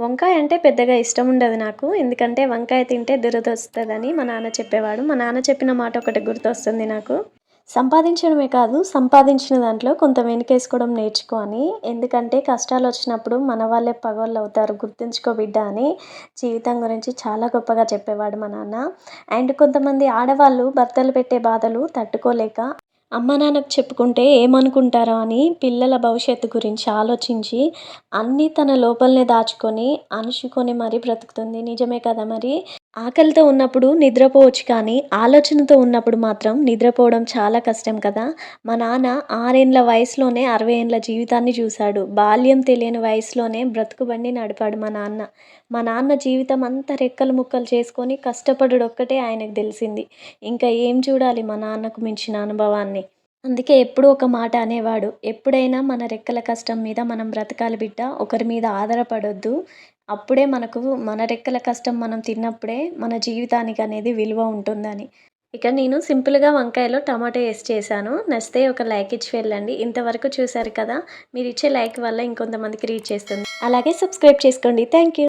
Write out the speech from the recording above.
వంకాయ అంటే పెద్దగా ఇష్టం ఉండదు నాకు. ఎందుకంటే వంకాయ తింటే దురద వస్తుందని మా నాన్న చెప్పేవాడు. మా నాన్న చెప్పిన మాట ఒకటి గుర్తొస్తుంది నాకు. సంపాదించడమే కాదు సంపాదించిన దాంట్లో కొంత వెనుకేసుకోవడం నేర్చుకో అని. ఎందుకంటే కష్టాలు వచ్చినప్పుడు మన వాళ్ళే పగోళ్ళు అవుతారు. గుర్తుంచుకో బిడ్డ అని జీవితం గురించి చాలా గొప్పగా చెప్పేవాడు మా నాన్న. అండ్ కొంతమంది ఆడవాళ్ళు భర్తలు పెట్టే బాధలు తట్టుకోలేక అమ్మ నాన్నకు చెప్పుకుంటే ఏమనుకుంటారో అని పిల్లల భవిష్యత్తు గురించి ఆలోచించి అన్నీ తన లోపలనే దాచుకొని అణుచుకొని మరీ బ్రతుకుతుంది. నిజమే కదా మరి? ఆకలితో ఉన్నప్పుడు నిద్రపోవచ్చు కానీ ఆలోచనతో ఉన్నప్పుడు మాత్రం నిద్రపోవడం చాలా కష్టం కదా? మా నాన్న ఆరేండ్ల వయసులోనే అరవై ఏండ్ల జీవితాన్ని చూశాడు. బాల్యం తెలియని వయసులోనే బ్రతుకు బండి నడిపాడు మా నాన్న. మా నాన్న జీవితం అంతా రెక్కలు ముక్కలు చేసుకొని కష్టపడుడు ఒక్కటే ఆయనకు తెలిసింది. ఇంకా ఏం చూడాలి మా నాన్నకు మించిన అనుభవాన్ని? అందుకే ఎప్పుడూ ఒక మాట అనేవాడు. ఎప్పుడైనా మన రెక్కల కష్టం మీద మనం బ్రతకాలి బిడ్డ ఒకరి మీద ఆధారపడొద్దు. అప్పుడే మనకు మన రెక్కల కష్టం మనం తిన్నప్పుడే మన జీవితానికి అనేది విలువ ఉంటుందని. ఇక నేను సింపుల్గా వంకాయలో టమాటో వేసి చేశాను. నచ్చితే ఒక లైక్ ఇచ్చి వెళ్ళండి. ఇంతవరకు చూశారు కదా మీరు ఇచ్చే లైక్ వల్ల ఇంకొంతమందికి రీచ్ చేస్తుంది. అలాగే సబ్స్క్రైబ్ చేసుకోండి. Thank you